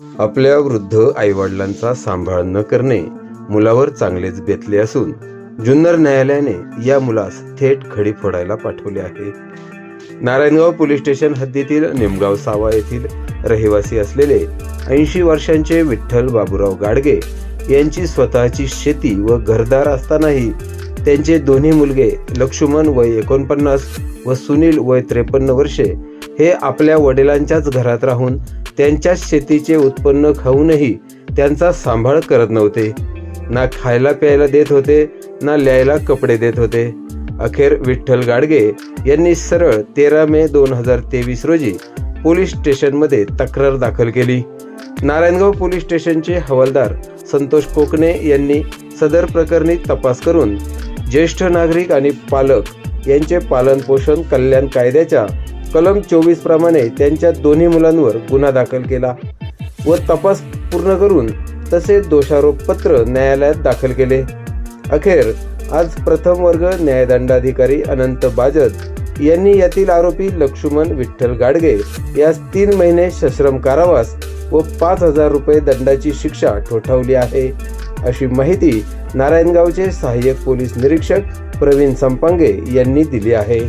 आपल्या वृद्ध आईवडिलांचा सांभाळ न करणे मुलावर चांगलेच बेतले असून जुन्नर न्यायालयाने या मुलास थेट खडी फोडायला पाठवले आहे. नारायणगाव पोलीस स्टेशन हद्दीतील निमगाव सावा येथील रहिवासी असलेले ऐंशी वर्षांचे विठ्ठल बाबूराव गाडगे यांची स्वतःची शेती व घरदार असतानाही त्यांचे दोन्ही मुलगे लक्ष्मण वय एकोणपन्नास व सुनील वय त्रेपन्न वर्षे हे आपल्या वडिलांच्याच घरात राहून त्यांच्याच शेतीचे उत्पन्न खाऊनही त्यांचा सांभाळ करत नव्हते. ना खायला प्यायला देत होते ना लिहायला कपडे देत होते. अखेर विठ्ठल गाडगे यांनी सरळ तेरा मे दोन हजार तेवीस रोजी पोलीस स्टेशनमध्ये तक्रार दाखल केली. नारायणगाव पोलीस स्टेशनचे हवालदार संतोष कोकणे यांनी सदर प्रकरणी तपास करून ज्येष्ठ नागरिक आणि पालक यांचे पालनपोषण कल्याण कायद्याच्या कलम चोवीस प्रमाणे त्यांच्या दोन्ही मुलांवर गुन्हा दाखल केला व तपास पूर्ण करून तसेच दोषारोप पत्र न्यायालयात दाखल केले. अखेर आज प्रथम वर्ग न्यायदंडाधिकारी अनंत बाजत यांनी यातील आरोपी लक्ष्मण विठ्ठल गाडगे यास तीन महिने सश्रम कारावास व पाच हजार रुपये दंडाची शिक्षा ठोठावली आहे. अशी माहिती नारायणगावचे सहाय्यक पोलीस निरीक्षक प्रवीण संपांगे यांनी दिली आहे.